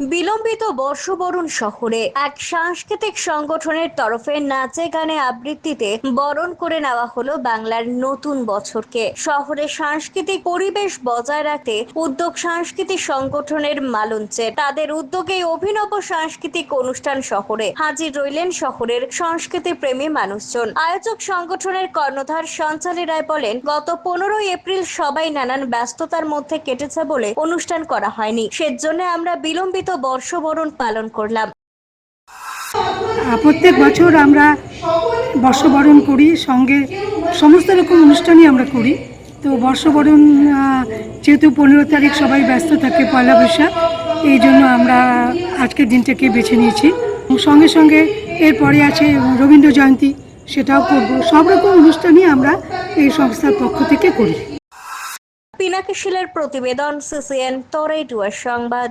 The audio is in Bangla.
বিলম্বিত বর্ষবরণ শহরে এক সাংস্কৃতিক সংগঠনের তরফে নাচে গানে আবৃত্তিতে বরণ করে নেওয়া হলো বাংলার নতুন বছরকে। শহরে সাংস্কৃতিক পরিবেশ বজায় রাখতে উদ্যোগ সাংস্কৃতিক সংগঠনের মালঞ্চে। তাদের উদ্যোগে অভিনব সাংস্কৃতিক অনুষ্ঠান শহরে। হাজির রইলেন শহরের সংস্কৃতি প্রেমী মানুষজন। আয়োজক সংগঠনের কর্ণধার সঞ্চালী রায় বলেন, গত পনেরোই এপ্রিল সবাই নানান ব্যস্ততার মধ্যে কেটেছে বলে অনুষ্ঠান করা হয়নি। সেজন্য আমরা বিলম্বিত বর্ষবরণ পালন করলাম। প্রত্যেক বছর আমরা বর্ষবরণ করি সঙ্গে সমস্ত রকম অনুষ্ঠানই আমরা করি। তো বর্ষবরণ যেহেতু পনেরো তারিখ সবাই ব্যস্ত থাকে পয়লা বৈশাখ এই জন্য আমরা আজকের দিনটাকে বেছে নিয়েছি। সঙ্গে সঙ্গে এরপরে আছে রবীন্দ্র জয়ন্তী সেটাও করব। সব রকম অনুষ্ঠানই আমরা এই সংস্থার পক্ষ থেকে করি। পিনাকি শিলের প্রতিবেদন সিসিএন তরাইটুয়ার সংবাদ।